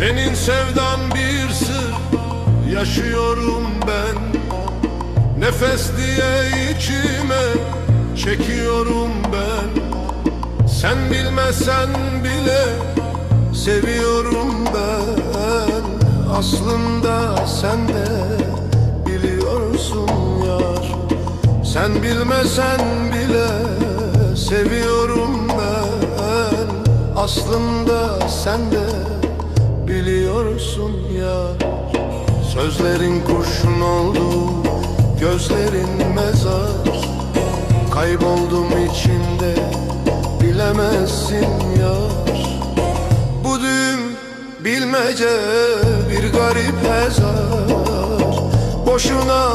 Senin sevdan bir sır yaşıyorum ben. Nefes diye içime çekiyorum ben. Sen bilmesen bile seviyorum ben. Aslında sen de biliyorsun yar. Sen bilmesen bile seviyorum ben. Aslında sen de biliyorsun ya. Sözlerin kurşun oldu Gözlerin mezar. Kayboldum içinde Bilemezsin yar. Bu düğüm bilmece Bir garip hezar Boşuna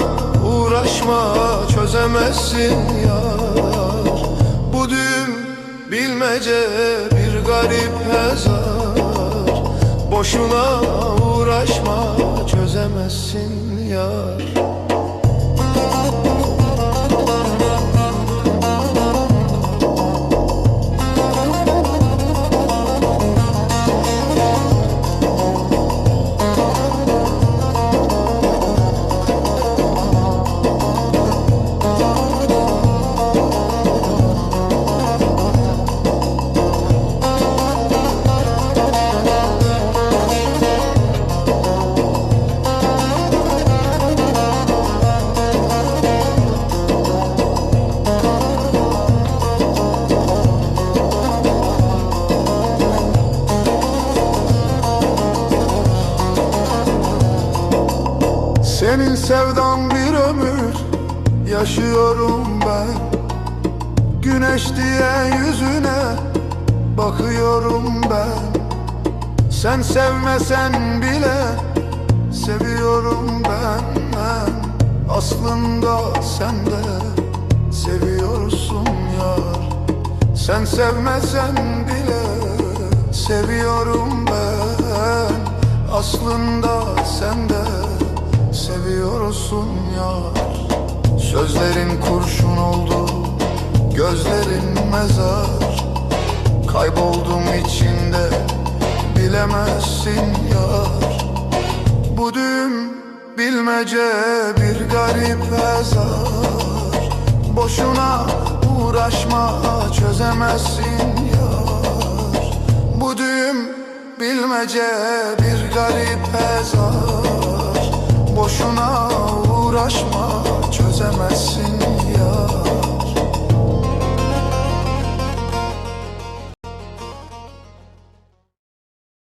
uğraşma Çözemezsin yar. Bu düğüm bilmece Bir garip hezar Boşuna uğraşma çözemezsin yar Senin sevdan bir ömür yaşıyorum ben. Güneş diye yüzüne bakıyorum ben. Sen sevmesen bile seviyorum ben, ben. Aslında sen de seviyorsun yar. Sen sevmesen bile seviyorum ben. Aslında sen de seviyorsun yar. Sözlerin kurşun oldu Gözlerin mezar. Kayboldum içinde Bilemezsin yar. Bu düğüm bilmece bir garip hezar Boşuna uğraşma çözemezsin yar. Bu düğüm bilmece bir garip hezar Boşuna uğraşma çözemezsin